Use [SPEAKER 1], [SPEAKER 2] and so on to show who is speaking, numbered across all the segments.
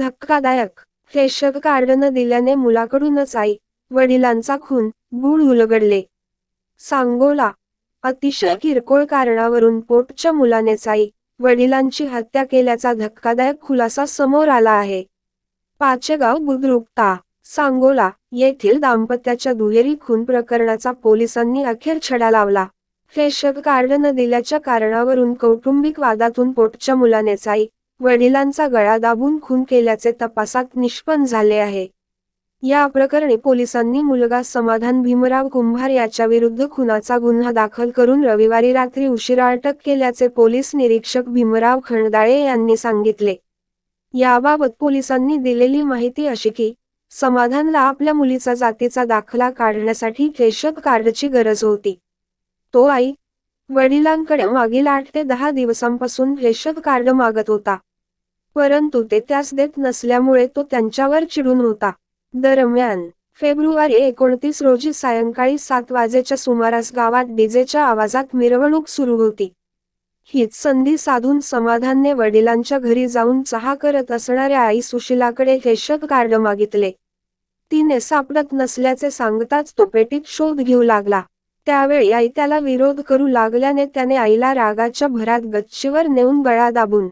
[SPEAKER 1] धक्कादायक. Ration card न दिल्याने मुलाकडूनच आई वडिलांचा खून गुळ उलगडले. सांगोला अतिशय किरकोळ कारणावरून पोटच्या मुलानेच आई वडिलांची हत्या केल्याचा धक्कादायक खुलासा समोर आला आहे. पाचेगाव बुद्रुकता सांगोला येथील दाम्पत्याच्या दुहेरी खून प्रकरणाचा पोलिसांनी अखेर छडा लावला. रेशन कार्ड न दिल्याच्या कारणावरून कौटुंबिक वादातून पोटच्या मुलानेच आई वडिलांचा गळा दाबून खून केल्याचे तपासात निष्पन्न झाले आहे. या प्रकरणी पोलिसांनी मुलगा समाधान भीमराव कुंभार याच्या विरुद्ध खुनाचा गुन्हा दाखल करून रविवारी रात्री उशिरा अटक केल्याचे पोलीस निरीक्षक भीमराव खंडाळे यांनी सांगितले. याबाबत पोलिसांनी दिलेली माहिती अशी की समाधानला आपल्या मुलीचा जातीचा दाखला काढण्यासाठी केशक कार्डची गरज होती. तो आई वडिलांकडे मागील आठ ते दहा दिवसांपासून रेशन कार्ड मागत होता. परंतु ते त्यास देत नसल्यामुळे तो त्यांच्यावर चिडून होता. दरम्यान फेब्रुवारी एकोणतीस रोजी सायंकाळी सात वाजेच्या सुमारास गावात डीजेच्या आवाजात मिरवणूक सुरू होती. हीच संधी साधून समाधानने वडिलांच्या घरी जाऊन चहा करत असणाऱ्या आई सुशिलाकडे रेशन कार्ड मागितले. तिने सापडत नसल्याचे सांगताच तो पेटीत शोध घेऊ लागला. त्यावेळी आई त्याला विरोध करू लागल्याने त्याने आईला रागाच्या भरात गच्चीवर नेऊन गळा दाबून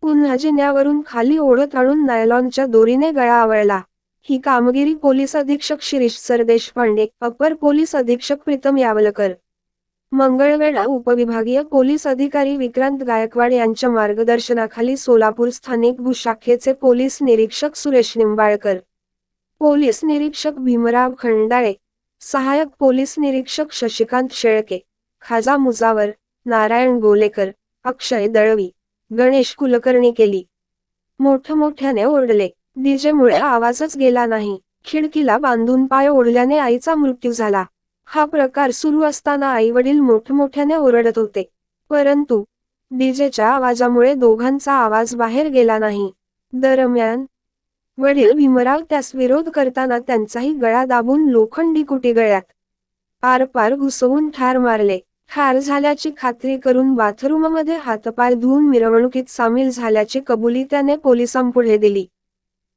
[SPEAKER 1] पुन्हा जिन्यावरून खाली ओढत आणून नायलॉनच्या दोरीने गळा आवळला. ही कामगिरी पोलीस अधीक्षक शिरीष सरदेशपांडे अपर पोलीस अधीक्षक प्रीतम यावलकर. मंगळवेळा उपविभागीय पोलीस अधिकारी विक्रांत गायकवाड यांच्या मार्गदर्शनाखाली सोलापूर स्थानिक भूशाखेचे पोलीस निरीक्षक सुरेश निंबाळकर. पोलीस निरीक्षक भीमराव खंडाळे. सहाय्यक पोलीस निरीक्षक शशिकांत शेळके. खाजा मुजावर नारायण गोलेकर. अक्षय दळवी. गणेश कुलकर्णी केली. मोठमोठ्याने ओरडले. डीजेमुळे आवाजच गेला नाही. खिडकीला बांधून पाय ओढल्याने आईचा मृत्यू झाला. हा प्रकार सुरू असताना आई वडील मोठमोठ्याने ओरडत होते. परंतु डीजेच्या आवाजामुळे दोघांचा आवाज बाहेर गेला नाही. दरम्यान वडील भीमराव त्यास विरोध करताना त्यांचाही गळा दाबून लोखंडी कुटी गळ्यात. आरपार घुसवून ठार मारले. ठार झाल्याची खात्री करून बाथरूममध्ये हातपाय धुवून मिरवणुकीत सामील झाल्याची कबुली त्याने पोलिसांपुढे दिली.